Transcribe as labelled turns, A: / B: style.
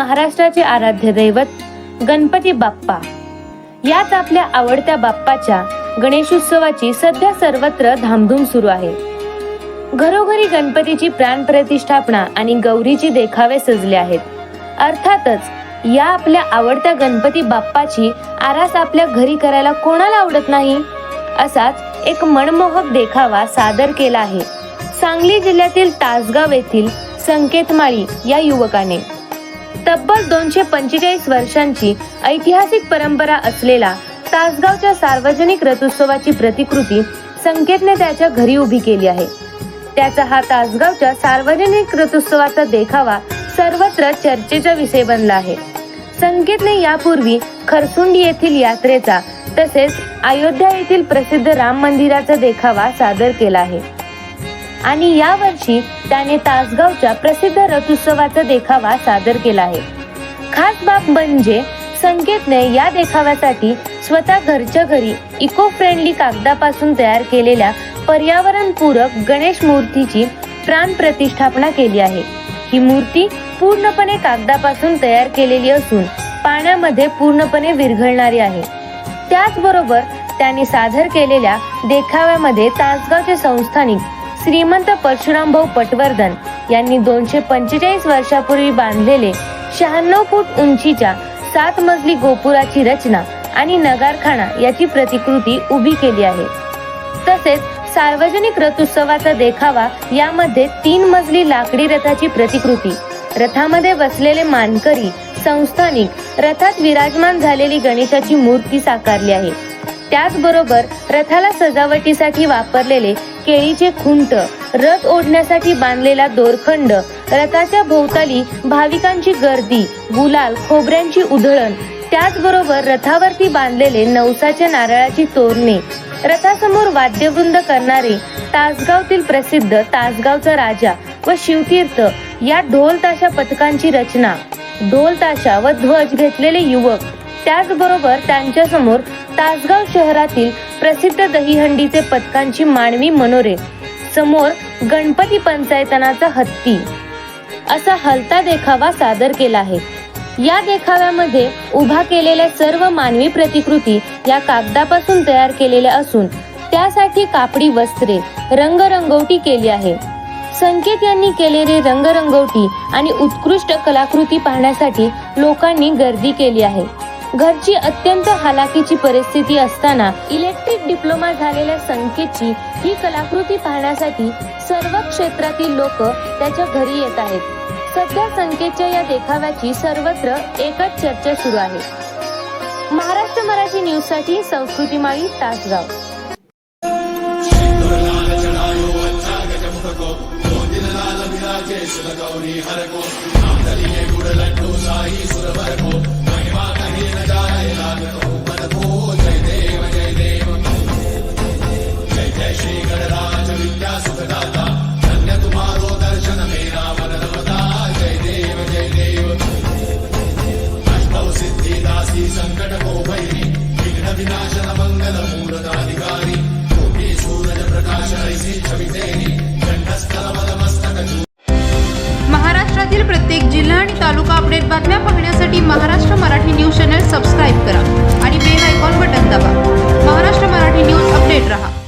A: महाराष्ट्राचे आराध्य दैवत गणपती बाप्पा. याच आपल्या आवडत्या बाप्पाच्या गणेशोत्सवाची सध्या सर्वत्र धामधूम सुरू आहे. घरोघरी गणपतीची प्राण प्रतिष्ठापना आणि गौरीची देखावे सजले आहेत. अर्थातच या आपल्या आवडत्या गणपती बाप्पाची आरास आपल्या घरी करायला कोणाला आवडत नाही? असाच एक मनमोहक देखावा सादर केला आहे. सांगली जिल्ह्यातील तासगाव येथील संकेतमाळी या युवकाने. तब्बल दोनशे पंचेचाळीस वर्षांची ऐतिहासिक परंपरा असलेला तासगावच्या सार्वजनिक रथोत्सवाची प्रतिकृती संकेतने त्याच्या घरी उभी केली आहे. त्याचा हा तासगावच्या सार्वजनिक रथोत्सवाचा देखावा सर्वत्र चर्चेचा विषय बनला आहे. संकेतने यापूर्वी खरसुंडी येथील यात्रेचा तसेच अयोध्या येथील प्रसिद्ध राम मंदिराचा देखावा सादर केला आहे. आणि यावर्षी त्याने तासगावच्या प्रसिद्ध रथोत्सवाचा देखावा सादर केला आहे. खास बाब म्हणजे संकेतने या देखाव्यासाठी स्वतः घरच्या घरी इको फ्रेंडली कागदापासून तयार केलेल्या पर्यावरणपूरक गणेश मूर्तीची प्राण प्रतिष्ठापना केली आहे. ही मूर्ती पूर्णपणे कागदापासून तयार केलेली असून पाण्यामध्ये पूर्णपणे विरघळणारी आहे. त्याचबरोबर त्यांनी सादर केलेल्या देखाव्यामध्ये तासगावचे संस्थानिक श्रीमंत परशुरामभाऊ पटवर्धन यांनी दोनशे पंचेचाळीस वर्षापूर्वी बांधलेले शहाण्णव फूट उंचीच्या सात मजली गोपुराची रचना आणि नगारखाना याची प्रतिकृती उभी केली आहे. तसेच सार्वजनिक रथोत्सवाचा देखावा यामध्ये तीन मजली लाकडी रथाची प्रतिकृती रथामध्ये बसलेले मानकरी संस्थानिक रथात विराजमान झालेली गणेशाची मूर्ती साकारली आहे. त्याचबरोबर रथाला सजावटीसाठी वापरलेले केळीचे खुंट रथ ओढण्यासाठी बांधलेला दोरखंड रथाच्या भोवताली भाविकांची गर्दी गुलाल खोबऱ्यांची उधळण त्याचबरोबर रथावरती बांधलेले नवसाच्या नारळाची तोरणे. रथासमोर वाद्यवृंद करणारे तासगावतील प्रसिद्ध तासगावचा राजा व शिवतीर्थ या ढोल ताशा पथकांची रचना. ढोल ताशा व ध्वज घेतलेले युवक त्याचबरोबर त्यांच्यासमोर तासगाव शहरातील प्रसिद्ध दहीहंडीचे पथकांची मानवी मनोरे समोर गणपती पंचायतनाचा हत्ती. असा हलता देखावा सादर केला आहे. या देखाव्यामध्ये उभा केलेल्या सर्व मानवी प्रतिकृती या कागदापासून तयार केलेल्या असून त्यासाठी कापडी वस्त्रे रंगरंगवटी केली आहे. संकेत यांनी केलेले रंगरंगवटी आणि उत्कृष्ट कलाकृती पाहण्यासाठी लोकांनी गर्दी केली आहे. घरची अत्यंत हालाकीची परिस्थिती असताना इलेक्ट्रिक डिप्लोमा झालेल्या संकेतची ही कलाकृती पाहण्यासाठी सर्व क्षेत्रातील लोक त्याच्या घरी येत आहेत. सध्या संकेतच्या या देखाव्याची सर्वत्र एकच चर्चा सुरू आहे. महाराष्ट्र मराठी न्यूजसाठी संस्कृती माळी तासगाव.
B: महाराष्ट्रातील आणि तालुका अपडेट बातम्या पाहण्यासाठी Maharashtra Marathi news channel subscribe करा आणि बेल आयकॉन बटन दाबा. महाराष्ट्र मराठी न्यूज अपडेट रहा.